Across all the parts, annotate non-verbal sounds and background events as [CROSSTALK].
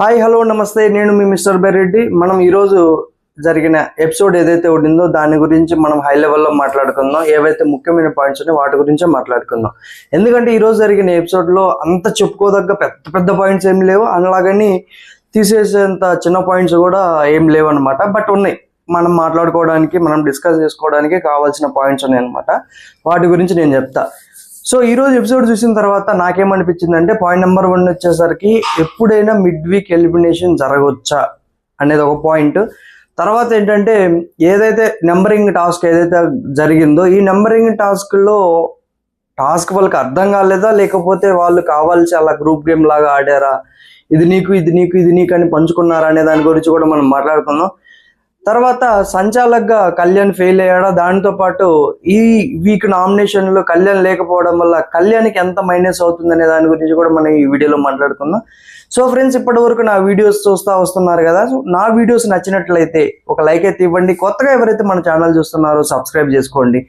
Hi hello నమస్తే. నేను మీ mister బెరెడ్డి మనం ఈరోజు జరిగిన ఎపిసోడ్ ఏదైతే ఉండిందో దాని గురించి మనం హై లెవెల్లో మాట్లాడుకుందాం. ఏవైతే ముఖ్యమైన పాయింట్స్ ఉన్నాయో వాటి గురించే మాట్లాడుకుందాం. ఎందుకంటే ఈరోజు జరిగిన ఎపిసోడ్లో అంత చెప్పుకోదగ్గ పెద్ద పెద్ద పాయింట్స్ ఏం లేవు. అలాగని తీసేసేంత చిన్న పాయింట్స్ కూడా ఏం లేవు అనమాట బట్ ఉన్నాయి. మనం మాట్లాడుకోవడానికి మనం డిస్కస్ చేసుకోవడానికి కావాల్సిన పాయింట్స్ ఉన్నాయి అనమాట వాటి గురించి నేను చెప్తా. సో ఈ రోజు ఎపిసోడ్ చూసిన తర్వాత నాకేమనిపించింది అంటే పాయింట్ నెంబర్ వన్ వచ్చేసరికి ఎప్పుడైనా మిడ్ వీక్ ఎలిమినేషన్ జరగవచ్చా అనేది ఒక పాయింట్ తర్వాత ఏంటంటే ఏదైతే నెంబరింగ్ టాస్క్ ఏదైతే జరిగిందో ఈ నెంబరింగ్ టాస్క్లో టాస్క్ వాళ్ళకి అర్థం కాలేదా? లేకపోతే వాళ్ళు కావాల్సి అలా గ్రూప్ గేమ్ లాగా ఆడారా? ఇది నీకు ఇది నీకు ఇది నీకు అని పంచుకున్నారా? అనే దాని గురించి కూడా మనం మాట్లాడుకుందాం. తర్వాత సంచాలక్గా కళ్యాణ్ ఫెయిల్ అయ్యాడా? దానితో పాటు ఈ వీక్ నామినేషన్లో కళ్యాణ్ లేకపోవడం వల్ల కళ్యాణ్కి ఎంత మైనస్ అవుతుందనే దాని గురించి కూడా మనం ఈ వీడియోలో మాట్లాడుకుందాం. సో ఫ్రెండ్స్ ఇప్పటి వరకు నా వీడియోస్ చూస్తూ వస్తున్నారు కదా సో నా వీడియోస్ నచ్చినట్లయితే ఒక లైక్ అయితే ఇవ్వండి. కొత్తగా ఎవరైతే మన ఛానల్ చూస్తున్నారో సబ్స్క్రైబ్ చేసుకోండి.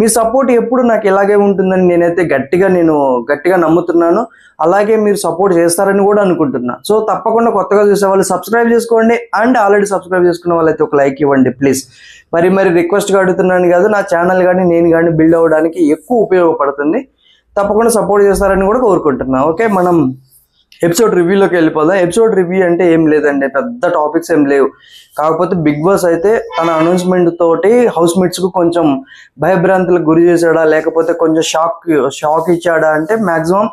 మీ సపోర్ట్ ఎప్పుడు నాకు ఇలాగే ఉంటుందని నేనైతే గట్టిగా నేను గట్టిగా నమ్ముతున్నాను. అలాగే మీరు సపోర్ట్ చేస్తారని కూడా అనుకుంటున్నా. సో తప్పకుండా కొత్తగా చూసే వాళ్ళు సబ్స్క్రైబ్ చేసుకోండి. అండ్ ఆల్రెడీ సబ్స్క్రైబ్ చేసుకున్న వాళ్ళైతే ఒక లైక్ ఇవ్వండి ప్లీజ్ మరి మరి రిక్వెస్ట్గా అడుగుతున్నాను కాదు నా ఛానల్ కానీ నేను కానీ బిల్డ్ అవ్వడానికి ఎక్కువ ఉపయోగపడుతుంది. తప్పకుండా సపోర్ట్ చేస్తారని కూడా కోరుకుంటున్నా. ఓకే మనం ఎపిసోడ్ రివ్యూలోకి వెళ్ళిపోదాం. ఎపిసోడ్ రివ్యూ అంటే ఏం లేదండి పెద్ద టాపిక్స్ ఏం లేవు. కాకపోతే బిగ్ బాస్ అయితే తన అనౌన్స్మెంట్ తోటి హౌస్ మేట్స్కు కొంచెం భయభ్రాంతులకు గురి చేశాడా లేకపోతే కొంచెం షాక్ షాక్ ఇచ్చాడా అంటే మ్యాక్సిమం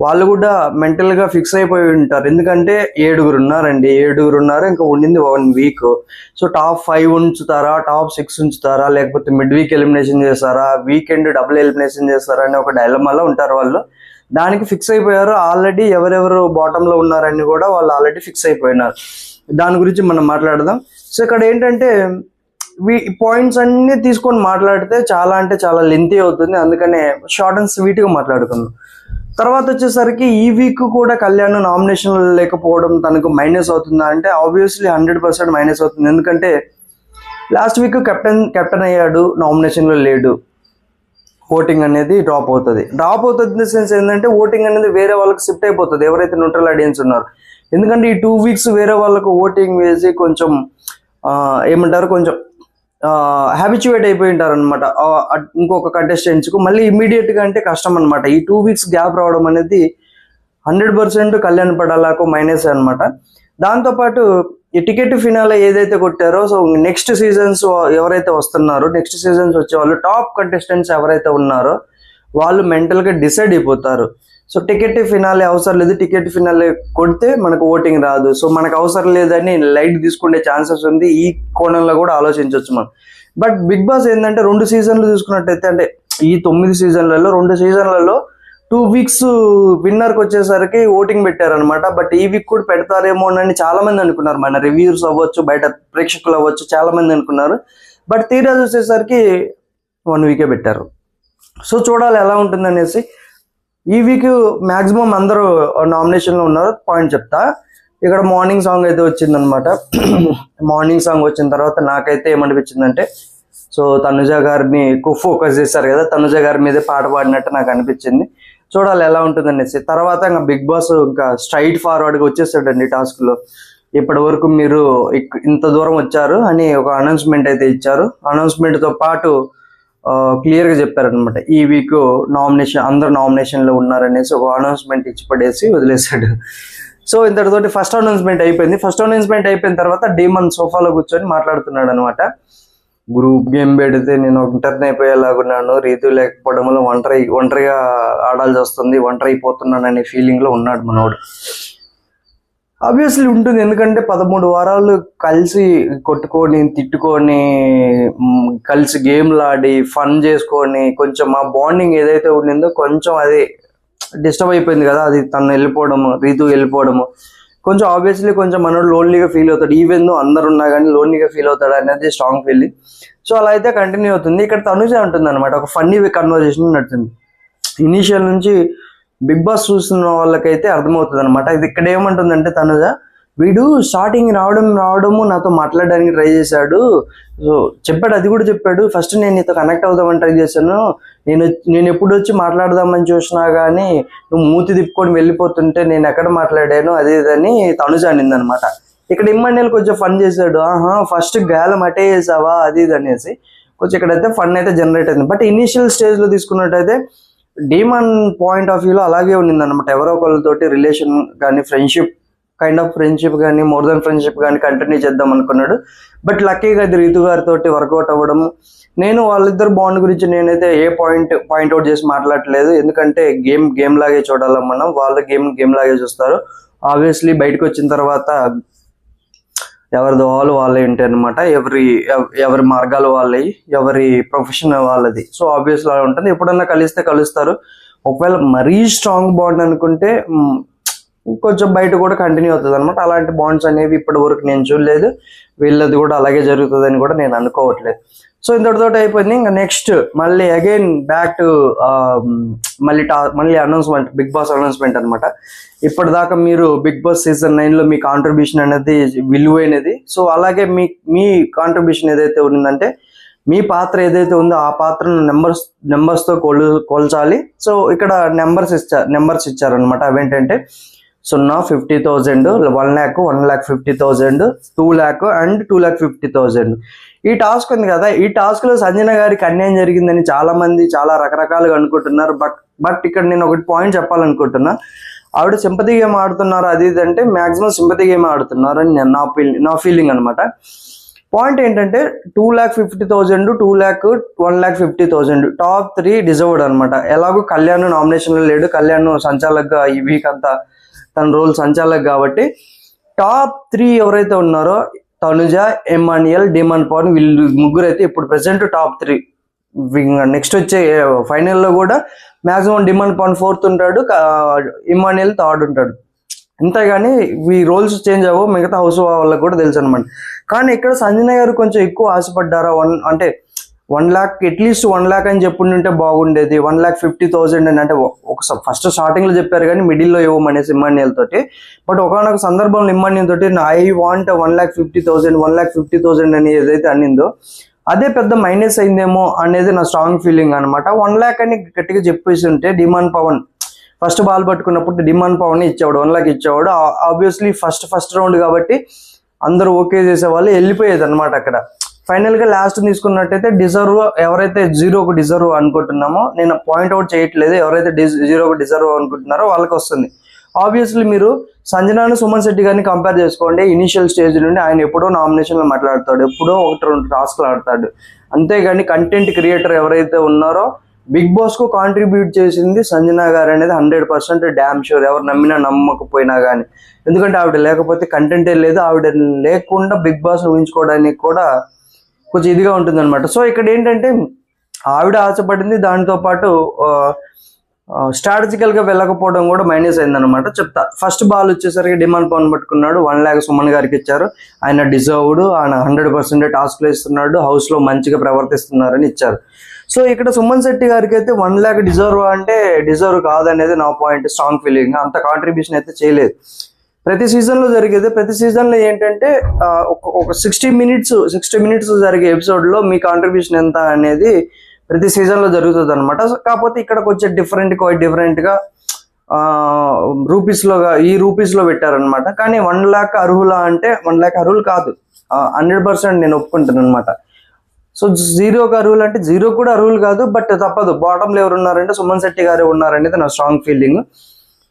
వాళ్ళు కూడా మెంటల్గా ఫిక్స్ అయిపోయి ఉంటారు. ఎందుకంటే ఏడుగురు ఉన్నారండి ఏడుగురు ఉన్నారు ఇంకా ఉండింది one week so top five ఉంచుతారా? Top six ఉంచుతారా? లేకపోతే మిడ్ వీక్ ఎలిమినేషన్ చేస్తారా? వీకెండ్ డబుల్ ఎలిమినేషన్ చేస్తారా? అని ఒక డైలమాలో ఉంటారు వాళ్ళు. దానికి ఫిక్స్ అయిపోయారు. ఆల్రెడీ ఎవరెవరు బాటమ్లో ఉన్నారని కూడా వాళ్ళు ఆల్రెడీ ఫిక్స్ అయిపోయినారు. దాని గురించి మనం మాట్లాడదాం. సో ఇక్కడ ఏంటంటే వీ పాయింట్స్ అన్ని తీసుకొని మాట్లాడితే చాలా అంటే చాలా లెంతీ అవుతుంది. అందుకనే షార్ట్ అండ్ స్వీట్గా మాట్లాడుకుందాం. తర్వాత వచ్చేసరికి ఈ వీక్ కూడా కళ్యాణ్ నామినేషన్ లేకపోవడం తనకు మైనస్ అవుతుందా అంటే ఆబ్వియస్లీ హండ్రెడ్ పర్సెంట్ మైనస్ అవుతుంది. ఎందుకంటే లాస్ట్ వీక్ కెప్టెన్ కెప్టెన్ అయ్యాడు నామినేషన్లో లేడు. ఓటింగ్ అనేది డ్రాప్ అవుతుంది. డ్రాప్ అవుతుంది ఇన్ ద సెన్స్ ఏంటంటే ఓటింగ్ అనేది వేరే వాళ్ళకి షిఫ్ట్ అయిపోతుంది. ఎవరైతే న్యూట్రల్ ఆడియన్స్ ఉన్నారు. ఎందుకంటే ఈ టూ వీక్స్ వేరే వాళ్ళకు ఓటింగ్ వేసి కొంచెం ఏమంటారు? కొంచెం హ్యాబిచువేట్ అయిపోయి ఉంటారు అనమాట ఇంకొక కంటెస్టెంట్స్కు మళ్ళీ ఇమీడియట్గా గా అంటే కష్టం అనమాట ఈ టూ వీక్స్ గ్యాప్ రావడం అనేది హండ్రెడ్ పర్సెంట్ కళ్యాణ్ పడాలకు మైనస్ అనమాట దాంతోపాటు ఈ టికెట్ ఫినాల ఏదైతే కొట్టారో సో నెక్స్ట్ సీజన్స్ ఎవరైతే వస్తున్నారో నెక్స్ట్ సీజన్స్ వచ్చే వాళ్ళు టాప్ కంటెస్టెంట్స్ ఎవరైతే ఉన్నారో వాళ్ళు మెంటల్గా డిసైడ్ అయిపోతారు. సో టికెట్ ఫినాలే అవసరం లేదు. టికెట్ ఫినాలే కొడితే మనకు ఓటింగ్ రాదు. సో మనకు అవసరం లేదని లైట్ తీసుకునే ఛాన్సెస్ ఉంది. ఈ కోణంలో కూడా ఆలోచించవచ్చు మనం. బట్ బిగ్ బాస్ ఏంటంటే రెండు సీజన్లు చూసుకున్నట్టయితే అంటే ఈ తొమ్మిది సీజన్లలో రెండు సీజన్లలో టూ వీక్స్ విన్నర్కి వచ్చేసరికి ఓటింగ్ పెట్టారనమాట బట్ ఈ వీక్ కూడా పెడతారేమో అని చాలా మంది అనుకున్నారు. మన రివ్యూస్ అవ్వచ్చు బయట ప్రేక్షకులు అవ్వచ్చు చాలా మంది అనుకున్నారు. బట్ తీరా చూసేసరికి వన్ వీకే పెట్టారు. సో చూడాలి ఎలా ఉంటుంది అనేసి ఈ వీక్ మాక్సిమం అందరూ నామినేషన్లో ఉన్నారు. పాయింట్ చెప్తా. ఇక్కడ మార్నింగ్ సాంగ్ అయితే వచ్చిందనమాట మార్నింగ్ సాంగ్ వచ్చిన తర్వాత నాకైతే ఏమనిపించిందంటే సో తనుజ గారిని ఎక్కువ ఫోకస్ చేశారు కదా తనుజ గారి మీదే పాట పాడినట్టు నాకు అనిపించింది. చూడాలి ఎలా ఉంటుంది అనేసి తర్వాత ఇంకా బిగ్ బాస్ ఇంకా స్ట్రైట్ ఫార్వర్డ్గా వచ్చేసాడండి టాస్క్లో ఇప్పటి వరకు మీరు ఇంత దూరం వచ్చారు అని ఒక అనౌన్స్మెంట్ అయితే ఇచ్చారు. అనౌన్స్మెంట్తో పాటు క్లియర్గా చెప్పారనమాట ఈ వీక్ నామినేషన్ అందరు నామినేషన్లో ఉన్నారనేసి ఒక అనౌన్స్మెంట్ ఇచ్చి పడేసి వదిలేశాడు. సో ఇంతటితోటి ఫస్ట్ అనౌన్స్మెంట్ అయిపోయింది. ఫస్ట్ అనౌన్స్మెంట్ అయిపోయిన తర్వాత డీమన్ సోఫాలో కూర్చొని మాట్లాడుతున్నాడు అనమాట గ్రూప్ గేమ్ పెడితే నేను ఒంటరిని అయిపోయేలాగున్నాను. రీతు లేకపోవడం వల్ల ఒంటరి ఒంటరిగా ఆడాల్సి వస్తుంది ఒంటరి అయిపోతున్నాను అనే ఫీలింగ్లో ఉన్నాడు మనోడు. ఆబ్వియస్లీ ఉంటుంది ఎందుకంటే పదమూడు వారాలు కలిసి కొట్టుకొని తిట్టుకొని కలిసి గేమ్లు ఆడి ఫన్ చేసుకొని కొంచెం ఆ బాండింగ్ ఏదైతే ఉండిందో కొంచెం అది డిస్టర్బ్ అయిపోయింది కదా అది తను వెళ్ళిపోవడము రీతు వెళ్ళిపోవడము. కొంచెం ఆబ్వియస్లీ కొంచెం మనోడు లోన్లీగా ఫీల్ అవుతాడు. ఈవెన్ అందరు ఉన్నా కానీ లోన్లీగా ఫీల్ అవుతాడు అనేది స్ట్రాంగ్ ఫీలింగ్ సో అలా అయితే కంటిన్యూ అవుతుంది. ఇక్కడ తనుజే ఉంటుంది అనమాట ఒక ఫన్నీ కన్వర్జేషన్ నడుతుంది. ఇనీషియల్ నుంచి బిగ్ బాస్ చూస్తున్న వాళ్ళకైతే అర్థమవుతుంది అనమాట ఇది ఇక్కడ ఏమంటుందంటే తనుజ వీడు స్టార్టింగ్ రావడం రావడము నాతో మాట్లాడడానికి ట్రై చేశాడు. సో చెప్పాడు అది కూడా చెప్పాడు. ఫస్ట్ నేను నీతో కనెక్ట్ అవుదామని ట్రై చేశాను. నేను నేను ఎప్పుడు వచ్చి మాట్లాడదామని చూసినా కానీ నువ్వు మూతి తిప్పుకొని వెళ్ళిపోతుంటే నేను ఎక్కడ మాట్లాడాను అది ఇదని తనుజ అనింది అనమాట ఇక్కడ ఇమ్మన్నీళ్ళు కొంచెం ఫన్ చేశాడు. ఆహా ఫస్ట్ గాలం అటే చేసావా? అది ఇది అనేసి కొంచెం ఇక్కడైతే ఫన్ అయితే జనరేట్ అయింది. బట్ ఇనిషియల్ స్టేజ్లో తీసుకున్నట్టయితే డీమన్ పాయింట్ ఆఫ్ వ్యూలో అలాగే ఉండింది అనమాట ఎవరో ఒకళ్ళతోటి రిలేషన్ కానీ ఫ్రెండ్షిప్ కైండ్ ఆఫ్ ఫ్రెండ్షిప్ కానీ మోర్ దెన్ ఫ్రెండ్షిప్ కానీ కంటిన్యూ చేద్దాం అనుకున్నాడు. బట్ లక్కీగా అది రీతు గారితో వర్కౌట్ అవ్వడం నేను వాళ్ళిద్దరు బాండ్ గురించి నేనైతే ఏ పాయింట్ పాయింట్ అవుట్ చేసి మాట్లాడట్లేదు ఎందుకంటే గేమ్ గేమ్ లాగే చూడాలి మనం. వాళ్ళ గేమ్ గేమ్ లాగే చూస్తారు. ఆబ్వియస్లీ బయటకు వచ్చిన తర్వాత ఎవరి దోహాలు వాళ్ళే ఉంటాయి అనమాట ఎవరి ఎవరి మార్గాలు వాళ్ళవి ఎవరి ప్రొఫెషన్ వాళ్ళది. సో ఆబ్వియస్లీ ఉంటుంది. ఎప్పుడన్నా కలిస్తే కలుస్తారు. ఒకవేళ మరీ స్ట్రాంగ్ బాండ్ అనుకుంటే కొంచెం బయట కూడా కంటిన్యూ అవుతుంది అనమాట అలాంటి బాండ్స్ అనేవి ఇప్పటి వరకు నేను చూడలేదు. వీళ్ళది కూడా అలాగే జరుగుతుందని కూడా నేను అనుకోవట్లేదు. సో ఇంతటితో అయిపోయింది. ఇంకా నెక్స్ట్ మళ్ళీ అగైన్ బ్యాక్ టు మళ్ళీ టా మళ్ళీ అనౌన్స్మెంట్ బిగ్ బాస్ అనౌన్స్మెంట్ అనమాట ఇప్పటిదాకా మీరు బిగ్ బాస్ సీజన్ నైన్లో మీ కాంట్రిబ్యూషన్ అనేది విలువైనది. సో అలాగే మీ మీ కాంట్రిబ్యూషన్ ఏదైతే ఉందంటే మీ పాత్ర ఏదైతే ఉందో ఆ పాత్రను నెంబర్స్ నెంబర్స్తో కొలు కొల్చాలి. సో ఇక్కడ నెంబర్స్ ఇచ్చారు నెంబర్స్ ఇచ్చారనమాట అవేంటంటే సున్నా fifty thousand one lakh one lakh fifty thousand two lakh and two lakh fifty thousand. ఈ టాస్క్ ఉంది కదా ఈ టాస్క్లో సంజన గారికి అన్యాయం జరిగిందని చాలా మంది చాలా రకరకాలుగా అనుకుంటున్నారు. బట్ బట్ ఇక్కడ నేను ఒకటి పాయింట్ చెప్పాలనుకుంటున్నా. ఆవిడ సింపతి గేమ్ ఆడుతున్నారు అది ఇది అంటే మాక్సిమం సింపతి గేమ్ ఆడుతున్నారు అని నేను నా ఫీల్ నా ఫీలింగ్ అనమాట పాయింట్ ఏంటంటే two lakh fifty thousand two lakh one lakh fifty thousand top three deserved అనమాట ఎలాగో కళ్యాణ్ నామినేషన్లో లేడు కళ్యాణ్ సంచాలక్గా ఈ వీక్ అంతా తన రోల్ సంచాలక్ కాబట్టి టాప్ త్రీ ఎవరైతే ఉన్నారో తనుజ ఎమానియల్ డిమాన్ పవన్ వీళ్ళు ముగ్గురు అయితే ఇప్పుడు ప్రెసెంట్ టాప్ త్రీ. నెక్స్ట్ వచ్చే ఫైనల్లో కూడా మాక్సిమం డిమాండ్ పవన్ ఫోర్త్ ఉంటాడు ఇమానియల్ థర్డ్ ఉంటాడు. అంతేగాని ఈ రోల్స్ చేంజ్ అవ్వవు మిగతా హౌస్ వాళ్ళకి కూడా తెలుసు అనమాట కానీ ఇక్కడ సంజన గారు కొంచెం ఎక్కువ ఆశపడ్డారా వన్ అంటే one lakh at least one lakh అని చెప్పుంటే బాగుండేది. వన్ ల్యాక్ ఫిఫ్టీ థౌసండ్ అని అంటే ఒక ఫస్ట్ స్టార్టింగ్లో చెప్పారు కానీ మిడిల్లో ఇవ్వమనేసి ఇమ్మాన్యుయల్ తోటి బట్ ఒకనొక సందర్భంలో ఇమ్మాన్యుల్ తోటి I want one lakh fifty thousand one lakh fifty thousand అని ఏదైతే అనిందో అదే పెద్ద మైనస్ అయిందేమో అనేది నా స్ట్రాంగ్ ఫీలింగ్ అనమాట వన్ ల్యాక్ అని గట్టిగా చెప్పేసి ఉంటే డిమాండ్ పవన్ ఫస్ట్ బాల్ పట్టుకున్నప్పుడు డిమాండ్ పవన్ ఇచ్చేవాడు వన్ లాక్ ఇచ్చేవాడు. ఆబ్వియస్లీ ఫస్ట్ ఫస్ట్ రౌండ్ కాబట్టి అందరూ ఓకే చేసేవాళ్ళు వెళ్ళిపోయేది అనమాట అక్కడ. ఫైనల్గా లాస్ట్ తీసుకున్నట్టయితే డిజర్వ్ ఎవరైతే జీరోకు డిజర్వ్ అనుకుంటున్నామో నేను పాయింట్ అవుట్ చేయట్లేదు ఎవరైతే జీరోకు డిజర్వ్ అనుకుంటున్నారో వాళ్ళకి వస్తుంది. ఆబ్వియస్లీ మీరు సంజనాను సుమన్ శెట్టి గారిని కంపేర్ చేసుకోండి. ఇనిషియల్ స్టేజ్ నుండి ఆయన ఎప్పుడో నామినేషన్లో మాట్లాడతాడు ఎప్పుడో ఒకటి రెండు టాస్క్లు ఆడతాడు. అంతేగాని కంటెంట్ క్రియేటర్ ఎవరైతే ఉన్నారో బిగ్ బాస్కు కాంట్రిబ్యూట్ చేసింది సంజన గారు అనేది హండ్రెడ్ పర్సెంట్ డ్యామ్ షూర్ ఎవరు నమ్మినా నమ్మకపోయినా కానీ ఎందుకంటే ఆవిడ లేకపోతే కంటెంటే లేదు ఆవిడ లేకుండా బిగ్ బాస్ ఊహించుకోవడానికి కూడా కొంచెం ఇదిగా ఉంటుంది అనమాట సో ఇక్కడ ఏంటంటే ఆవిడ ఆశపడింది దానితో పాటు స్ట్రాటజికల్గా వెళ్ళకపోవడం కూడా మైనస్ అయిందనమాట చెప్తా. ఫస్ట్ బాల్ వచ్చేసరికి డిమాండ్ పవన్ పట్టుకున్నాడు వన్ ల్యాక్ సుమన్ గారికి ఇచ్చారు. ఆయన డిజర్వ్డ్ ఆయన హండ్రెడ్ పర్సెంట్ టాస్క్లు ఇస్తున్నాడు హౌస్లో మంచిగా ప్రవర్తిస్తున్నారని ఇచ్చారు. సో ఇక్కడ సుమన్ శెట్టి గారికి అయితే వన్ ల్యాక్ డిజర్వ్ అంటే డిజర్వ్ కాదనేది నా పాయింట్ స్ట్రాంగ్ ఫీలింగ్ అంత కాంట్రిబ్యూషన్ అయితే చేయలేదు. ప్రతి సీజన్లో జరిగేది ప్రతి సీజన్లో ఏంటంటే ఒక- ఒక సిక్స్టీ మినిట్స్ సిక్స్టీ మినిట్స్ జరిగే ఎపిసోడ్లో మీ కాంట్రిబ్యూషన్ ఎంత అనేది ప్రతి సీజన్లో జరుగుతుంది అనమాట కాకపోతే ఇక్కడ వచ్చే డిఫరెంట్ క్వైట్ డిఫరెంట్గా రూపీస్ లోగా ఈ రూపీస్లో పెట్టారనమాట కానీ వన్ లాక్ అర్హులా అంటే వన్ ల్యాక్ అర్హులు కాదు. హండ్రెడ్ పర్సెంట్ నేను ఒప్పుకుంటాను అనమాట సో జీరోకి అర్హులు అంటే జీరో కూడా అర్హులు కాదు బట్ తప్పదు. బాటంలో ఎవరు ఉన్నారంటే సుమన్ శెట్టి గారు ఉన్నారనేది నా స్ట్రాంగ్ ఫీలింగ్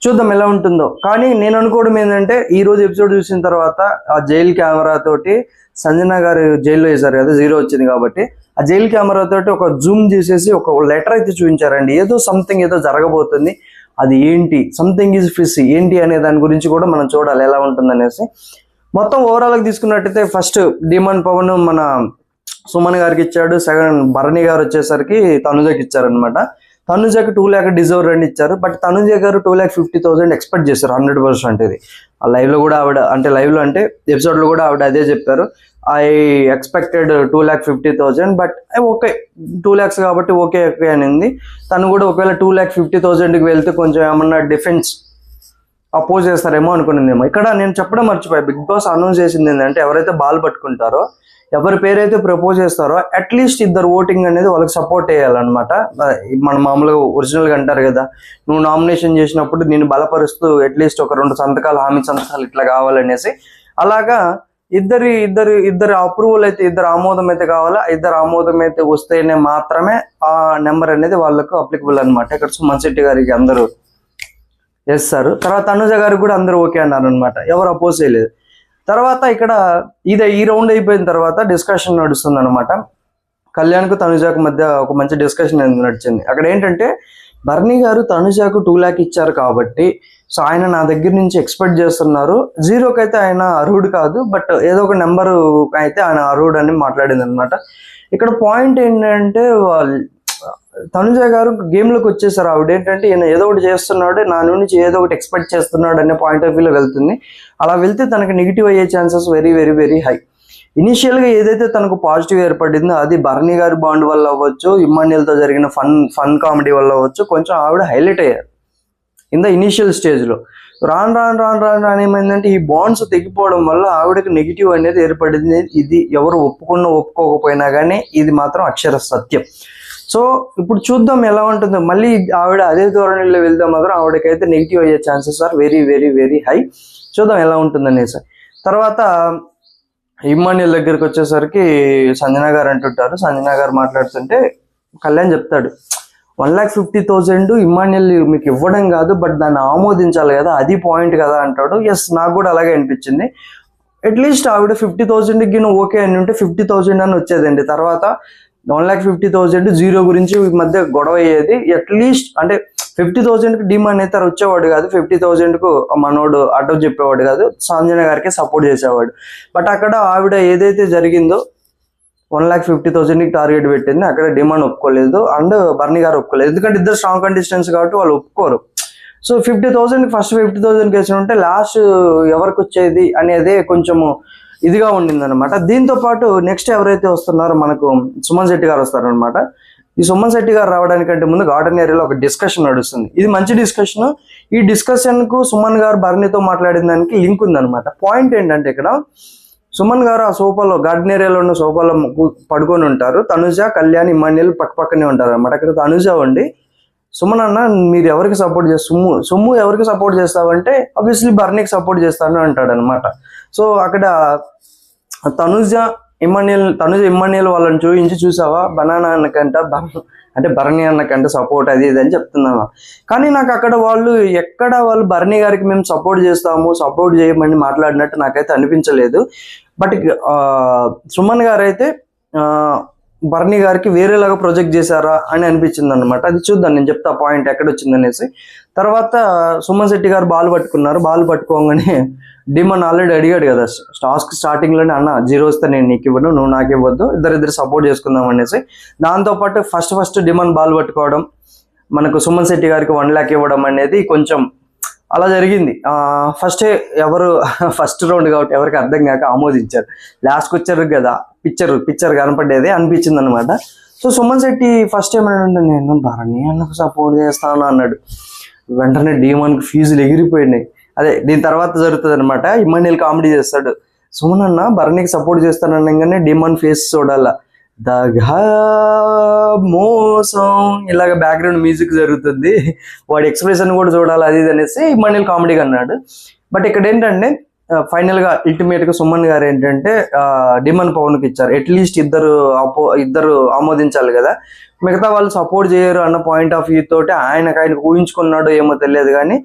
చూద్దాం ఎలా ఉంటుందో. కానీ నేను అనుకోవడం ఏంటంటే ఈ రోజు ఎపిసోడ్ చూసిన తర్వాత ఆ జైల్ కెమెరా తోటి సంజన గారు జైల్లో వేశారు కదా జీరో వచ్చింది కాబట్టి. ఆ జైల్ కెమెరా తోటి ఒక జూమ్ చేసేసి ఒక లెటర్ అయితే చూపించారండి. ఏదో సంథింగ్ ఏదో జరగబోతుంది. అది ఏంటి? సంథింగ్ ఈజ్ ఫిస్ ఏంటి అనే దాని గురించి కూడా మనం చూడాలి ఎలా ఉంటుంది అనేసి. మొత్తం ఓవరాల్గా తీసుకున్నట్టయితే ఫస్ట్ డిమాండ్ పవన్ మన సుమన్ గారికి ఇచ్చాడు. సెకండ్ భరణి గారు వచ్చేసరికి తనుజకి ఇచ్చారనమాట తనుజకి టూ ల్యాక్ డిజర్వ్ అని ఇచ్చారు. But Tanuja garu two lakh fifty thousand expect చేశారు హండ్రెడ్ పర్సెంట్ ఇది ఆ లైవ్లో కూడా ఆవిడ అంటే లైవ్లో అంటే ఎపిసోడ్లో కూడా ఆవిడ అదే చెప్పారు. I expected two lakh fifty thousand but okay two lakhs కాబట్టి ఓకే ఓకే అనింది తను కూడా ఒకవేళ టూ ల్యాక్ ఫిఫ్టీ థౌసండ్కి వెళ్తే కొంచెం ఏమన్నా డిఫెన్స్ అపోజ్ చేస్తారేమో అనుకునేదేమో. ఇక్కడ నేను చెప్పడం మర్చిపోయా. బిగ్ బాస్ అనౌన్స్ చేసింది ఏంటంటే ఎవరైతే బాల్ పట్టుకుంటారో ఎవరి పేరైతే ప్రపోజ్ చేస్తారో అట్లీస్ట్ ఇద్దరు ఓటింగ్ అనేది వాళ్ళకి సపోర్ట్ చేయాలన్నమాట. మన మామూలుగా ఒరిజినల్గా అంటారు కదా నువ్వు నామినేషన్ చేసినప్పుడు నేను బలపరుస్తూ అట్లీస్ట్ ఒక రెండు సంతకాలు హామీ సంతకాలు ఇట్లా కావాలనేసి అలాగా ఇద్దరి ఇద్దరు ఇద్దరు అప్రూవల్ అయితే ఇద్దరు ఆమోదం అయితే కావాలా ఇద్దరు ఆమోదం అయితే వస్తేనే మాత్రమే ఆ నెంబర్ అనేది వాళ్ళకు అప్లికబుల్ అనమాట ఇక్కడ సుమన్ శెట్టి గారికి అందరూ చేస్తారు. తర్వాత అనుజ గారికి కూడా అందరూ ఓకే అన్నారు అనమాట ఎవరు అపోజ్ చేయలేదు. తర్వాత ఇక్కడ ఇదే ఈ రౌండ్ అయిపోయిన తర్వాత డిస్కషన్ నడుస్తుంది అనమాట కళ్యాణ్కు తనుజాకు మధ్య ఒక మంచి డిస్కషన్ నడిచింది. అక్కడ ఏంటంటే బర్నీ గారు తనుజాకు టూ ల్యాక్ ఇచ్చారు కాబట్టి సో ఆయన నా దగ్గర నుంచి ఎక్స్పెక్ట్ చేస్తున్నారు. జీరోకి అయితే ఆయన అర్హుడు కాదు బట్ ఏదో ఒక నెంబర్ అయితే ఆయన అర్హుడు అని మాట్లాడింది అనమాట ఇక్కడ పాయింట్ ఏంటంటే తనుజ గారు గేమ్లోకి వచ్చేసారు. ఆవిడ ఏంటంటే ఈయన ఏదో ఒకటి చేస్తున్నాడు నా నుంచి ఏదో ఒకటి ఎక్స్పెక్ట్ చేస్తున్నాడు అనే పాయింట్ ఆఫ్ వ్యూలో వెళ్తుంది. అలా వెళ్తే తనకి నెగిటివ్ అయ్యే chances very very very high ఇనిషియల్గా ఏదైతే తనకు పాజిటివ్ ఏర్పడిందో అది భరణి గారి బాండ్ వల్ల అవ్వచ్చు ఇమ్మాన్యుయల్ జరిగిన ఫన్ ఫన్ కామెడీ వల్ల అవ్వచ్చు కొంచెం ఆవిడ హైలైట్ అయ్యారు. ఇన్ ద ఇనిషియల్ స్టేజ్లో రాను రాను రాను రాను రాను ఏమైందంటే ఈ బాండ్స్ తెగిపోవడం వల్ల ఆవిడకి నెగిటివ్ అనేది ఏర్పడింది. ఇది ఎవరు ఒప్పుకున్నా ఒప్పుకోకపోయినా కానీ ఇది మాత్రం అక్షర సత్యం. సో ఇప్పుడు చూద్దాం ఎలా ఉంటుందో. మళ్ళీ ఆవిడ అదే ధోరణిలో వెళ్తే మాత్రం ఆవిడకైతే నెగిటివ్ అయ్యే chances are very very very high చూద్దాం ఎలా ఉంటుందనేసి. తర్వాత ఇమ్మాన్యుల్ దగ్గరికి వచ్చేసరికి సంజన గారు అంటుంటారు. సంజన గారు మాట్లాడుతుంటే కళ్యాణ్ చెప్తాడు one lakh fifty thousand Emmanuel మీకు ఇవ్వడం కాదు బట్ దాన్ని ఆమోదించాలి కదా అది పాయింట్ కదా అంటాడు. ఎస్ నాకు కూడా అలాగే అనిపించింది. అట్లీస్ట్ ఆవిడ ఫిఫ్టీ థౌజండ్కి నువ్వు ఓకే అని ఉంటే ఫిఫ్టీ థౌజండ్ అని వచ్చేదండి. తర్వాత one lakh fifty thousand zero గురించి ఈ మధ్య గొడవ అయ్యేది. అట్లీస్ట్ అంటే ఫిఫ్టీ థౌజండ్కి డిమాండ్ అయితే వచ్చేవాడు కాదు ఫిఫ్టీ థౌజండ్కు మనోడు అడ్డు చెప్పేవాడు కాదు సంజన గారికి సపోర్ట్ చేసేవాడు. బట్ అక్కడ ఆవిడ ఏదైతే జరిగిందో వన్ ల్యాక్ ఫిఫ్టీ థౌసండ్కి టార్గెట్ పెట్టింది. అక్కడ డిమాండ్ ఒప్పుకోలేదు అండ్ బర్నీ గారు ఒప్పుకోలేదు. ఎందుకంటే ఇద్దరు స్ట్రాంగ్ కండిషన్స్ కాబట్టి వాళ్ళు ఒప్పుకోరు. So fifty thousand first fifty థౌసండ్కి వేసిన ఉంటే లాస్ట్ ఎవరికి వచ్చేది అనేది కొంచెము ఇదిగా ఉండింది అనమాట దీంతో పాటు నెక్స్ట్ ఎవరైతే వస్తున్నారో మనకు సుమన్ శెట్టి గారు వస్తారనమాట ఈ సుమన్ శెట్టి గారు రావడానికంటే ముందు గార్డెన్ ఏరియాలో ఒక డిస్కషన్ నడుస్తుంది. ఇది మంచి డిస్కషన్ ఈ డిస్కషన్కు సుమన్ గారు భరణితో మాట్లాడిన దానికి లింక్ ఉందనమాట పాయింట్ ఏంటంటే ఇక్కడ సుమన్ గారు ఆ సోఫాలో గార్డెన్ ఏరియాలో ఉన్న సోఫాలో పడుకొని ఉంటారు. తనుజ కళ్యాణ్ ఇమాన్యుల్ పక్క పక్కనే ఉంటారు అనమాట అక్కడ తనుజ ఉండి సుమన్ అన్న మీరు ఎవరికి సపోర్ట్ చేస్తారు సుమ్ము సుమ్ము ఎవరికి సపోర్ట్ చేస్తావంటే ఆబ్వియస్లీ బర్నీకి సపోర్ట్ చేస్తాను అంటాడు అనమాట సో అక్కడ తనుజ ఇమ్మనియల్ తనుజ ఇమ్మనియల్ వాళ్ళని చూపించి చూసావా? బనానా అన్నకంట బర్- అంటే భరణి అన్నకంట సపోర్ట్ అది ఇది అని చెప్తున్నాను కానీ నాకు అక్కడ వాళ్ళు ఎక్కడ వాళ్ళు భరణి గారికి మేము సపోర్ట్ చేస్తాము సపోర్ట్ చేయమని మాట్లాడినట్టు నాకైతే అనిపించలేదు. బట్ సుమన్ గారు బర్నీ గారికి వేరేలాగా ప్రొజెక్ట్ చేశారా అని అనిపించింది అనమాట అది చూద్దాం నేను చెప్తా పాయింట్ ఎక్కడ వచ్చిందనేసి తర్వాత సుమన్ శెట్టి గారు బాల్ పట్టుకున్నారు. బాల్ పట్టుకోగానే డిమన్ ఆల్రెడీ అడిగాడు కదా టాస్క్ స్టార్టింగ్లోనే అన్న జీరో వస్తే నేను నీకు ఇవ్వను నువ్వు నాకు ఇవ్వద్దు ఇద్దరిద్దరు సపోర్ట్ చేసుకుందాం అనేసి దాంతో పాటు ఫస్ట్ ఫస్ట్ డిమన్ బాల్ పట్టుకోవడం మనకు సుమన్ శెట్టి గారికి వన్ ల్యాక్ ఇవ్వడం అనేది కొంచెం అలా జరిగింది. ఫస్ట్ ఎవరు ఫస్ట్ రౌండ్ కాబట్టి ఎవరికి అర్థం కాక ఆమోదించారు. లాస్ట్కి వచ్చారు కదా పిక్చర్ పిక్చర్ కనపడేది అనిపించింది అనమాట సో సుమన్ శెట్టి ఫస్ట్ ఏమన్నాడంటే నేను భరణి అన్నకు సపోర్ట్ చేస్తాను అన్నాడు. వెంటనే డీమాన్కి ఫీజులు ఎగిరిపోయినాయి. అదే దీని తర్వాత జరుగుతుంది అనమాట ఇమ్మనియల్ కామెడీ చేస్తాడు. సుమన్ అన్న భరణికి సపోర్ట్ చేస్తాను అనగానే డీమన్ ఫేస్ చూడాల? దగా మోసం ఇలాగ బ్యాక్గ్రౌండ్ మ్యూజిక్ జరుగుతుంది. వాడి ఎక్స్ప్రెషన్ కూడా చూడాలి అది ఇది అనేసి మనీల్ కామెడీగా అన్నాడు. బట్ ఇక్కడ ఏంటంటే ఫైనల్గా గా సుమన్ గారు ఏంటంటే డిమన్ పవన్కి ఇచ్చారు. అట్లీస్ట్ ఇద్దరు అపో ఇద్దరు ఆమోదించాలి కదా. మిగతా వాళ్ళు సపోర్ట్ చేయరు అన్న పాయింట్ ఆఫ్ వ్యూ తోటి ఆయనకు ఆయన ఊహించుకున్నాడో ఏమో తెలియదు కానీ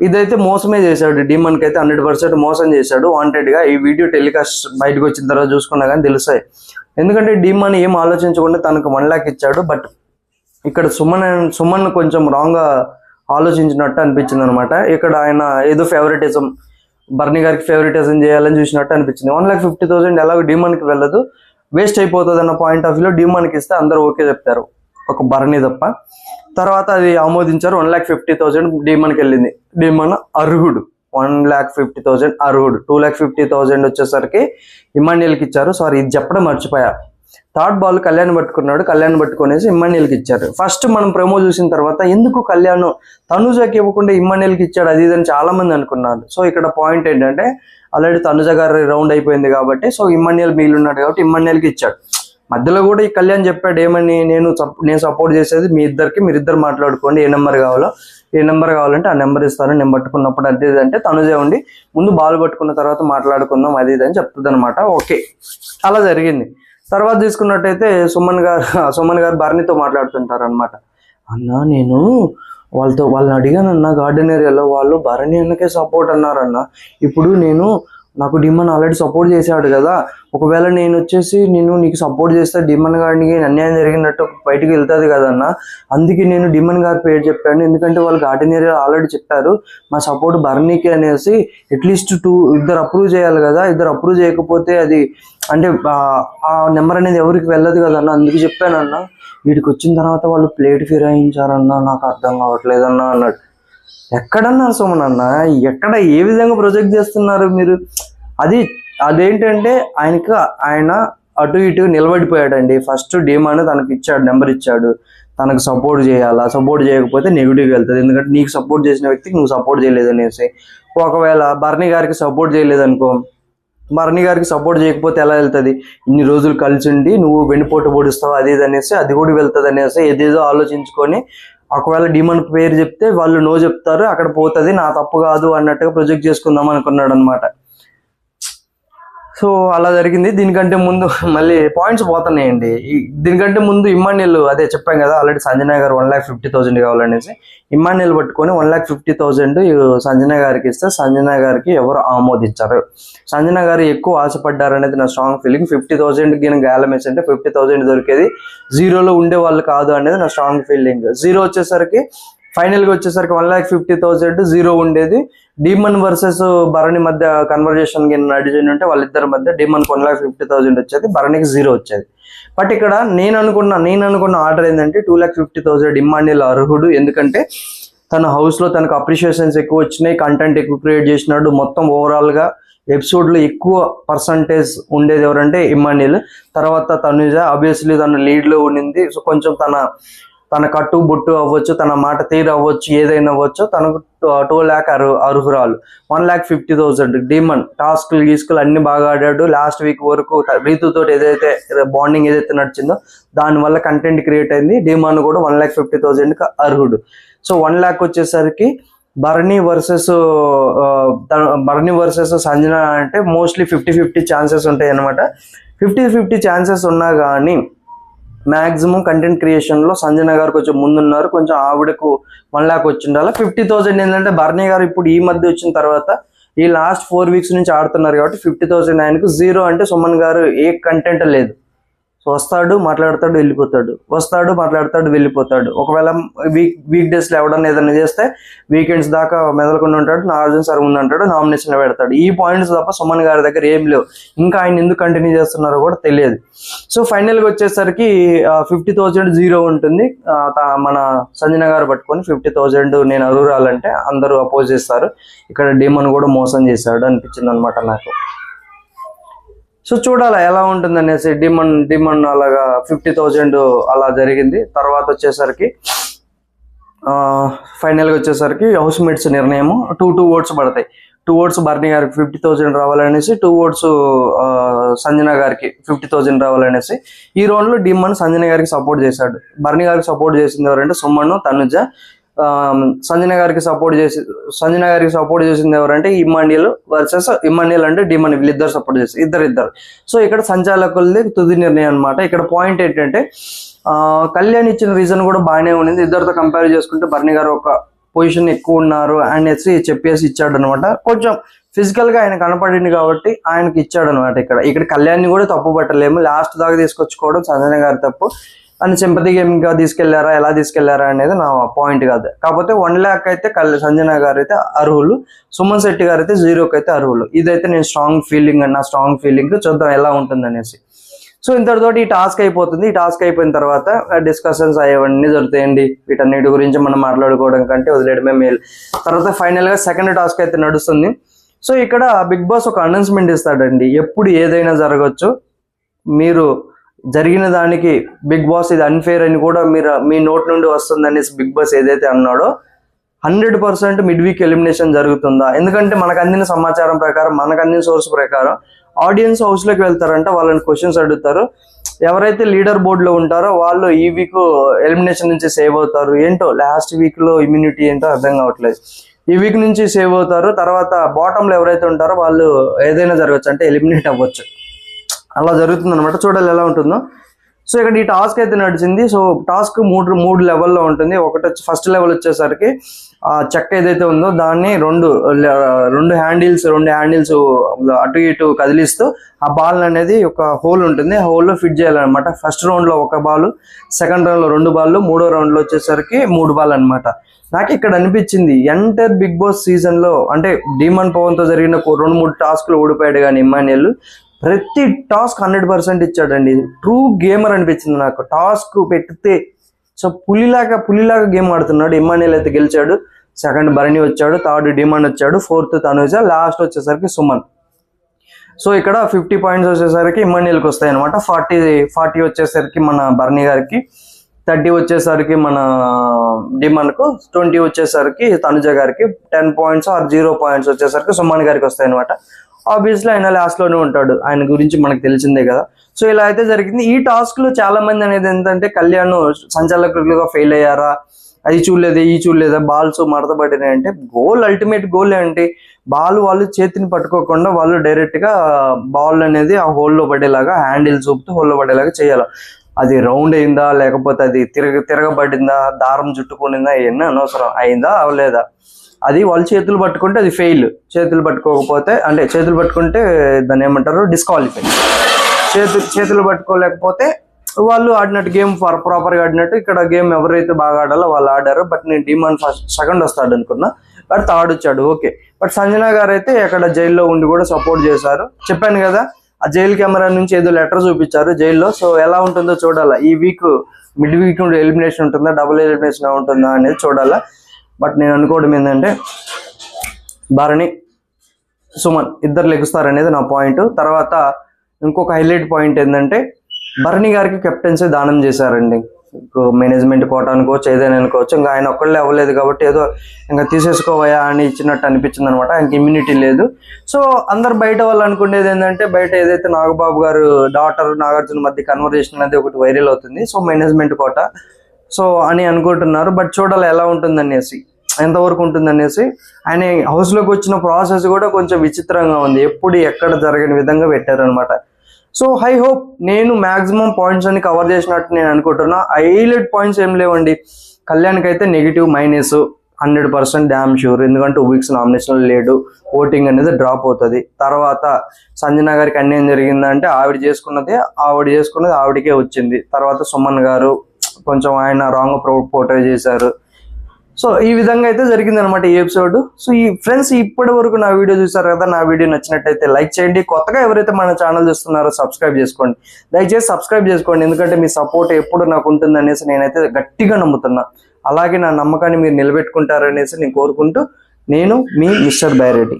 ఇదైతే మోసమే చేశాడు. డిమన్కి అయితే హండ్రెడ్ పర్సెంట్ మోసం చేశాడు. వాంటెడ్గా ఈ వీడియో టెలికాస్ట్ బయటకు వచ్చిన తర్వాత చూసుకున్నా కానీ తెలుస్తాయి. ఎందుకంటే డిమన్ ఏం ఆలోచించకుండా తనకు వన్ లాక్ ఇచ్చాడు. బట్ ఇక్కడ సుమన్ సుమన్ కొంచెం రాంగ్గా ఆలోచించినట్టు అనిపించింది అనమాట ఇక్కడ ఆయన ఏదో ఫేవరెటిజం బర్నీ గారికి ఫేవరెటిజం చేయాలని చూసినట్టు అనిపించింది. వన్ లాక్ ఫిఫ్టీ థౌసండ్ ఎలాగో డిమాన్కి వెళ్ళదు. వేస్ట్ అయిపోతుంది అన్న పాయింట్ ఆఫ్ వ్యూలో డిమాన్కి ఇస్తే అందరూ ఓకే చెప్తారు. ఒక భరణి తప్ప. తర్వాత అది ఆమోదించారు వన్ ల్యాక్ ఫిఫ్టీ థౌసండ్ డీమన్కి వెళ్ళింది. డీమన్ అర్హుడు. వన్ ల్యాక్ ఫిఫ్టీ థౌసండ్ అర్హుడు. టూ ల్యాక్ ఫిఫ్టీ థౌసండ్ వచ్చేసరికి ఇమాన్యుయల్కి ఇచ్చారు. సారీ ఇది చెప్పడం మర్చిపోయా. థర్డ్ బాల్ కళ్యాణ్ పట్టుకున్నాడు. కళ్యాణ్ పట్టుకునేసి ఇమ్మనియల్కి ఇచ్చారు. ఫస్ట్ మనం ప్రమో చూసిన తర్వాత ఎందుకు కళ్యాణ్ తనుజకి ఇవ్వకుండా ఇమ్మనియల్కి ఇచ్చాడు? అది ఇదని చాలా మంది అనుకున్నారు. సో ఇక్కడ పాయింట్ ఏంటంటే ఆల్రెడీ తనుజ గారి రౌండ్ అయిపోయింది కాబట్టి సో ఇమ్మాన్యుల్ మిగిలి ఉన్నాడు కాబట్టి ఇమ్మనియల్కి ఇచ్చాడు. మధ్యలో కూడా ఈ కళ్యాణ్ చెప్పాడు ఏమని నేను నేను సపోర్ట్ చేసేది మీ ఇద్దరికి మీరు ఇద్దరు మాట్లాడుకోండి ఏ నెంబర్ కావాలో ఏ నెంబర్ కావాలంటే ఆ నెంబర్ ఇస్తాను నేను పట్టుకున్నప్పుడు అది అంటే తనుజే ఉండి ముందు బాల్ పట్టుకున్న తర్వాత మాట్లాడుకుందాం అది ఇది అని చెప్తుంది అనమాట ఓకే. అలా జరిగింది. తర్వాత తీసుకున్నట్టయితే సుమన్ గారు [LAUGHS] సుమన్ గారు భరణితో మాట్లాడుతుంటారు అనమాట అన్న నేను వాళ్ళతో వాళ్ళని అడిగాను అన్న గార్డెన్ ఏరియాలో వాళ్ళు భరణి అన్నకే సపోర్ట్ అన్నారన్న. ఇప్పుడు నేను నాకు డిమన్ ఆల్రెడీ సపోర్ట్ చేశాడు కదా. ఒకవేళ నేను వచ్చేసి నేను నీకు సపోర్ట్ చేస్తే డిమన్ గారికి అన్యాయం జరిగినట్టు బయటికి వెళ్తుంది కదన్న. అందుకే నేను డిమన్ గారి పేరు చెప్పాను. ఎందుకంటే వాళ్ళు గార్డెన్ ఏరియా ఆల్రెడీ చెప్పారు. మా సపోర్ట్ బర్నీకి అనేసి అట్లీస్ట్ టూ ఇద్దరు అప్రూవ్ చేయాలి కదా. ఇద్దరు అప్రూవ్ చేయకపోతే అది అంటే ఆ- ఆ నెంబర్ అనేది ఎవరికి వెళ్ళదు కదన్న. అందుకు చెప్పానన్న. వీడికి వచ్చిన తర్వాత వాళ్ళు ప్లేట్ ఫిరాయించారన్న. నాకు అర్థం కావట్లేదన్న అన్నాడు ఎక్కడన్నారు సుమన్ అన్న ఎక్కడ ఏ విధంగా ప్రొజెక్ట్ చేస్తున్నారు మీరు? అది అదేంటంటే ఆయనకు ఆయన అటు ఇటు నిలబడిపోయాడండి. ఫస్ట్ డిమాండ్ తనకి ఇచ్చాడు నెంబర్ ఇచ్చాడు. తనకు సపోర్ట్ చేయాలా? సపోర్ట్ చేయకపోతే నెగిటివ్ వెళ్తుంది. ఎందుకంటే నీకు సపోర్ట్ చేసిన వ్యక్తికి నువ్వు సపోర్ట్ చేయలేదనేసి ఒకవేళ భరణి గారికి సపోర్ట్ చేయలేదనుకో భరణి గారికి సపోర్ట్ చేయకపోతే ఎలా వెళ్తుంది? ఇన్ని రోజులు కలిసి ఉండి నువ్వు వెన్నుపోటు పొడుస్తావు అది ఇది అనేసి అది కూడా వెళ్తుంది అనేసి ఏదేదో ఆలోచించుకొని ఒకవేళ డిమాండ్ పేరు చెప్తే వాళ్ళు నో చెప్తారు అక్కడ పోతుంది నా తప్పు కాదు అన్నట్టుగా ప్రొజెక్ట్ చేసుకుందాం అనుకున్నాడు అనమాట సో అలా జరిగింది. దీనికంటే ముందు మళ్ళీ పాయింట్స్ పోతున్నాయండి. దీనికంటే ముందు ఇమ్మాన్యుల్ అదే చెప్పాం కదా ఆల్రెడీ సంజనా గారు వన్ ల్యాక్ ఫిఫ్టీ థౌసండ్ కావాలనేసి. ఇమ్మాన్యుల్ పట్టుకొని one lakh fifty thousand Sanjana garu ఇస్తే సంజనా గారికి ఎవరు ఆమోదించారు? సంజనా గారు ఎక్కువ ఆశపడ్డారు అనేది నా స్ట్రాంగ్ ఫీలింగ్ ఫిఫ్టీ థౌసండ్ గిన గాలం అంటే ఫిఫ్టీ థౌసండ్ దొరికేది. జీరోలో ఉండే వాళ్ళు కాదు అనేది నా స్ట్రాంగ్ ఫీలింగ్ జీరో వచ్చేసరికి ఫైనల్గా వచ్చేసరికి one lakh fifty thousand zero ఉండేది. డీమన్ వర్సెస్ భరణి మధ్య కన్వర్జేషన్ నడిచింది ఉంటే వాళ్ళిద్దరి మధ్య డీమన్కి వన్ ల్యాక్ ఫిఫ్టీ థౌసండ్ వచ్చేది భరణికి జీరో వచ్చేది. బట్ ఇక్కడ నేను అనుకున్న నేను అనుకున్న ఆర్డర్ ఏంటంటే two lakh fifty thousand Emmanuel అర్హుడు ఎందుకంటే తన హౌస్లో తనకు అప్రిషియేషన్స్ ఎక్కువ వచ్చినాయి కంటెంట్ ఎక్కువ క్రియేట్ చేసినాడు. మొత్తం ఓవరాల్గా ఎపిసోడ్లో ఎక్కువ పర్సంటేజ్ ఉండేది ఎవరంటే ఇమ్మాన్యుల్ తర్వాత తనుజ ఆబ్వియస్లీ తన లీడ్లో ఉండింది. సో కొంచెం తన తన కట్టు బొట్టు అవ్వచ్చు తన మాట తీరు అవ్వచ్చు ఏదైనా అవ్వచ్చు తనకు టూ ల్యాక్ అరు అర్హురాలు. One lakh fifty thousand Demon టాస్క్లు గీస్కులు అన్ని బాగా ఆడాడు. లాస్ట్ వీక్ వరకు రీతుతో ఏదైతే బాండింగ్ ఏదైతే నడిచిందో దానివల్ల కంటెంట్ క్రియేట్ అయింది. డిమాన్ కూడా వన్ ల్యాక్ ఫిఫ్టీ థౌసండ్ అర్హుడు. సో వన్ ల్యాక్ వచ్చేసరికి బర్నీ వర్సెస్ బర్నీ వర్సెస్ సంజన అంటే మోస్ట్లీ ఫిఫ్టీ ఫిఫ్టీ ఛాన్సెస్ ఉంటాయి అనమాట ఫిఫ్టీ ఫిఫ్టీ ఛాన్సెస్ ఉన్నా కానీ మాక్సిమం కంటెంట్ క్రియేషన్లో సంజన గారు కొంచెం ముందున్నారు కొంచెం ఆవిడకు వన్ ల్యాక్ వచ్చిండాల. ఫిఫ్టీ థౌసండ్ ఏంటంటే భరణి గారు ఇప్పుడు ఈ మధ్య వచ్చిన తర్వాత ఈ లాస్ట్ ఫోర్ వీక్స్ నుంచి ఆడుతున్నారు కాబట్టి ఫిఫ్టీ థౌసండ్ ఆయనకు జీరో అంటే సుమన్ గారు ఏ కంటెంట్ లేదు. వస్తాడు మాట్లాడతాడు వెళ్ళిపోతాడు. వస్తాడు మాట్లాడతాడు వెళ్ళిపోతాడు. ఒకవేళ వీక్ వీక్ డేస్లో ఎవడన్నా ఏదైనా చేస్తే వీకెండ్స్ దాకా మెదలకుండా ఉంటాడు నాగార్జున సార్ ముందు అంటాడు నామినేషన్ పెడతాడు. ఈ పాయింట్స్ తప్ప సుమన్ గారి దగ్గర ఏం లేవు. ఇంకా ఆయన ఎందుకు కంటిన్యూ చేస్తున్నారో కూడా తెలియదు. సో ఫైనల్గా వచ్చేసరికి ఫిఫ్టీ థౌజండ్ జీరో ఉంటుంది. మన సంజన గారు పట్టుకొని ఫిఫ్టీ థౌజండ్ నేను అరువురాలంటే అందరూ అపోజ్ చేస్తారు. ఇక్కడ డీమన్ కూడా మోసం చేశాడు అనిపించింది అనమాట నాకు. సో చూడాలి ఎలా ఉంటుంది అనేసి డిమన్ డిమన్ అలాగా ఫిఫ్టీ థౌజండ్ అలా జరిగింది. తర్వాత వచ్చేసరికి ఫైనల్గా వచ్చేసరికి హౌస్ మేట్స్ నిర్ణయం టూ టూ ఓట్స్ పడతాయి. Two votes Bharani garu fifty thousand రావాలనేసి two votes Sanjana garu fifty thousand రావాలనేసి ఈ రౌండ్లో డిమ్మన్ డిమన్ సంజన గారికి సపోర్ట్ చేశాడు. బర్నీ గారికి సపోర్ట్ చేసింది ఎవరంటే సుమన్ తనుజ సంజన గారికి సపోర్ట్ చేసి సంజన గారికి సపోర్ట్ చేసింది ఎవరంటే ఇమ్మాన్యుల్ వర్సెస్ ఇమ్మాన్యుల్ అంటే డిమన్ వీళ్ళిద్దరు సపోర్ట్ చేసి ఇద్దరు ఇద్దరు సో ఇక్కడ సంచాలకులది తుది నిర్ణయం అన్నమాట. ఇక్కడ పాయింట్ ఏంటంటే ఆ, కళ్యాణ్ ఇచ్చిన రీజన్ కూడా బాగానే ఉండింది ఇద్దరితో కంపేర్ చేసుకుంటే బర్ణి గారు ఒక పొజిషన్ ఎక్కువ ఉన్నారు అనేసి చెప్పేసి ఇచ్చాడు అనమాట కొంచెం ఫిజికల్గా ఆయన కనపడింది కాబట్టి ఆయనకి ఇచ్చాడు అనమాట ఇక్కడ. ఇక్కడ కళ్యాణ్ని కూడా తప్పు పట్టలేము లాస్ట్ దాకా తీసుకొచ్చుకోవడం సంజన గారి తప్పు. అని సింపతి గేమ్గా తీసుకెళ్ళారా ఎలా తీసుకెళ్ళారా అనేది నా పాయింట్ కాదు. కాకపోతే వన్ ల్యాక్ అయితే కళ్యాణ్ సంజన గారు అయితే అర్హులు సుమన్ శెట్టి గారు అయితే జీరోకి అయితే అర్హులు. ఇదైతే నేను స్ట్రాంగ్ ఫీలింగ్ నా స్ట్రాంగ్ ఫీలింగ్ చూద్దాం ఎలా ఉంటుంది అనేసి సో ఇంతటితోటి ఈ టాస్క్ అయిపోతుంది. ఈ టాస్క్ అయిపోయిన తర్వాత డిస్కషన్స్ అయ్యేవన్నీ జరుగుతాయండి. వీటన్నిటి గురించి మనం మాట్లాడుకోవడం కంటే వదిలేయడమే మేలు. తర్వాత ఫైనల్గా సెకండ్ టాస్క్ అయితే నడుస్తుంది. సో ఇక్కడ బిగ్ బాస్ ఒక అనౌన్స్మెంట్ ఇస్తాడండి. ఎప్పుడు ఏదైనా జరగచ్చు. మీరు జరిగిన దానికి బిగ్ బాస్ ఇది అన్ఫేర్ అని కూడా మీరు మీ నోట్ నుండి వస్తుంది అనేసి బిగ్ బాస్ ఏదైతే అన్నాడో hundred percent mid week elimination జరుగుతుందా? ఎందుకంటే మనకు అందిన సమాచారం ప్రకారం మనకు అందిన సోర్స్ ప్రకారం ఆడియన్స్ హౌస్లోకి వెళ్తారంట వాళ్ళని క్వశ్చన్స్ అడుగుతారు. ఎవరైతే లీడర్ బోర్డ్లో ఉంటారో వాళ్ళు ఈ వీక్ ఎలిమినేషన్ నుంచి సేవ్ అవుతారు. ఏంటో? లాస్ట్ వీక్లో ఇమ్యూనిటీ ఏంటో అర్థం కావట్లేదు. ఈ వీక్ నుంచి సేవ్ అవుతారు. తర్వాత బాటమ్లో ఎవరైతే ఉంటారో వాళ్ళు ఏదైనా జరగచ్చు. అంటే ఎలిమినేట్ అవ్వచ్చు. అలా జరుగుతుంది అనమాట చూడాలి ఎలా ఉంటుందో. సో ఇక్కడ ఈ టాస్క్ అయితే నడిచింది. సో టాస్క్ మూడు మూడు లెవెల్లో ఉంటుంది. ఒకటి వచ్చి ఫస్ట్ లెవెల్ వచ్చేసరికి ఆ చెక్క ఏదైతే ఉందో దాన్ని రెండు రెండు హ్యాండిల్స్ రెండు హ్యాండిల్స్ అటు ఇటు కదిలిస్తూ ఆ బాల్ అనేది ఒక హోల్ ఉంటుంది. ఆ హోల్లో ఫిట్ చేయాలన్నమాట. ఫస్ట్ రౌండ్లో ఒక బాల్ సెకండ్ రౌండ్లో రెండు బాల్ మూడో రౌండ్లో వచ్చేసరికి మూడు బాల్ అన్నమాట. నాకు ఇక్కడ అనిపించింది ఎంటర్ బిగ్ బాస్ సీజన్లో అంటే డీమన్ పవన్తో జరిగిన రెండు మూడు టాస్క్లు ఓడిపోయాడు కానీ ఇమ్మాన్యుల్ ప్రతి టాస్క్ హండ్రెడ్ పర్సెంట్ ఇచ్చాడండి. ట్రూ గేమర్ అనిపించింది నాకు. టాస్క్ పెడితే సో పులిలాగా పులిలాగా గేమ్ ఆడుతున్నాడు. ఇమ్మాన్యుల్ అయితే గెలిచాడు. సెకండ్ భరణి వచ్చాడు. థర్డ్ డిమాండ్ వచ్చాడు. ఫోర్త్ తనుజ. లాస్ట్ వచ్చేసరికి సుమన్. సో ఇక్కడ ఫిఫ్టీ పాయింట్స్ వచ్చేసరికి ఇమ్మాన్యుల్కి వస్తాయి అనమాట ఫార్టీ ఫార్టీ వచ్చేసరికి మన భరణి గారికి. థర్టీ వచ్చేసరికి మన డిమాండ్కు. ట్వంటీ వచ్చేసరికి తనుజ గారికి. Ten points or zero points వచ్చేసరికి సుమన్ గారికి వస్తాయి అనమాట ఆబ్వియస్లీ ఆయన లాస్ట్లోనే ఉంటాడు. ఆయన గురించి మనకు తెలిసిందే కదా. సో ఇలా అయితే జరిగింది. ఈ టాస్క్లో చాలా మంది అనేది ఏంటంటే కళ్యాణ్ సంచాలకులుగా ఫెయిల్ అయ్యారా? అది చూడలేదా ఈ చూడలేదా? బాల్స్ మడతపడినాయి అంటే గోల్ అల్టిమేట్ గోల్ ఏంటి? బాల్ వాళ్ళు చేతిని పట్టుకోకుండా వాళ్ళు డైరెక్ట్గా బాల్ అనేది ఆ హోల్లో పడేలాగా హ్యాండిల్ చూపుతూ హోల్లో పడేలాగా చేయాలి. అది రౌండ్ అయిందా? లేకపోతే అది తిరగ తిరగబడిందా? దారం చుట్టుకునిందా? ఎన్నో అనవసరం. అయిందా? అవలేదా అది వాళ్ళు చేతులు పట్టుకుంటే అది ఫెయిల్ చేతులు పట్టుకోకపోతే అంటే చేతులు పట్టుకుంటే దాన్ని ఏమంటారు? డిస్క్వాలిఫై చేతు చేతులు పట్టుకోలేకపోతే వాళ్ళు ఆడినట్టు గేమ్ ఫర్ ప్రాపర్గా ఆడినట్టు ఇక్కడ గేమ్ ఎవరైతే బాగా ఆడాలో వాళ్ళు ఆడారు. బట్ నేను డిమాండ్ ఫస్ట్ సెకండ్ వస్తాడు అనుకున్నా. బట్ థర్డ్ వచ్చాడు. ఓకే బట్ సంజన గారు అయితే అక్కడ జైల్లో ఉండి కూడా సపోర్ట్ చేశారు. చెప్పాను కదా ఆ జైలు కెమెరా నుంచి ఏదో లెటర్ చూపించారు జైల్లో సో ఎలా ఉంటుందో చూడాలా? ఈ వీక్ మిడ్ వీక్ ఎలిమినేషన్ ఉంటుందా? డబుల్ ఎలిమినేషన్ ఉంటుందా అనేది చూడాలా? బట్ నేను అనుకోవడం ఏంటంటే భరణి సుమన్ ఇద్దరు లెగుస్తారనేది నా పాయింట్. తర్వాత ఇంకొక హైలైట్ పాయింట్ ఏంటంటే భరణి గారికి కెప్టెన్సీ దానం చేశారండి. మేనేజ్మెంట్ కోట అనుకోవచ్చు ఏదైనా అనుకోవచ్చు ఇంకా ఆయన ఒక్కళ్ళే అవ్వలేదు కాబట్టి ఏదో ఇంకా తీసేసుకోవయా అని ఇచ్చినట్టు అనిపించింది అనమాట ఆయనకి ఇమ్యూనిటీ లేదు. సో అందరు బయట వాళ్ళు అనుకునేది ఏంటంటే బయట ఏదైతే నాగబాబు గారు డాటర్ నాగార్జున మధ్య కన్వర్జేషన్ అనేది ఒకటి వైరల్ అవుతుంది. సో మేనేజ్మెంట్ కోట సో అని అనుకుంటున్నారు. బట్ చూడాలి ఎలా ఉంటుంది అనేసి ఎంతవరకు ఉంటుంది అనేసి ఆయన హౌస్లోకి వచ్చిన ప్రాసెస్ కూడా కొంచెం విచిత్రంగా ఉంది. ఎప్పుడు ఎక్కడ జరగని విధంగా పెట్టారనమాట. సో హై హోప్ నేను మాక్సిమం పాయింట్స్ అని కవర్ చేసినట్టు నేను అనుకుంటున్నా. హైలైట్ పాయింట్స్ ఏం లేవండి. కళ్యాణ్కి అయితే negative minus hundred percent damn sure ఎందుకంటే టూ వీక్స్ నామినేషన్ లేడు. ఓటింగ్ అనేది డ్రాప్ అవుతుంది. తర్వాత సంజన గారికి అన్యాయం జరిగిందంటే ఆవిడ చేసుకున్నది ఆవిడ చేసుకున్నది ఆవిడకే వచ్చింది. తర్వాత సుమన్ గారు కొంచెం ఆయన రాంగ్ పోర్ట్రే చేశారు. సో ఈ విధంగా అయితే జరిగింది అనమాట ఈ ఎపిసోడ్. సో ఈ ఫ్రెండ్స్ ఇప్పటి వరకు నా వీడియో చూసారు కదా నా వీడియో నచ్చినట్టయితే లైక్ చేయండి. కొత్తగా ఎవరైతే మన ఛానల్ చూస్తున్నారో సబ్స్క్రైబ్ చేసుకోండి. దయచేసి సబ్స్క్రైబ్ చేసుకోండి. ఎందుకంటే మీ సపోర్ట్ ఎప్పుడు నాకు ఉంటుంది అనేసి నేనైతే గట్టిగా నమ్ముతున్నా. అలాగే నా నమ్మకాన్ని మీరు నిలబెట్టుకుంటారనేసి నేను కోరుకుంటూ నేను మీ మిస్టర్ బైరెడ్డి.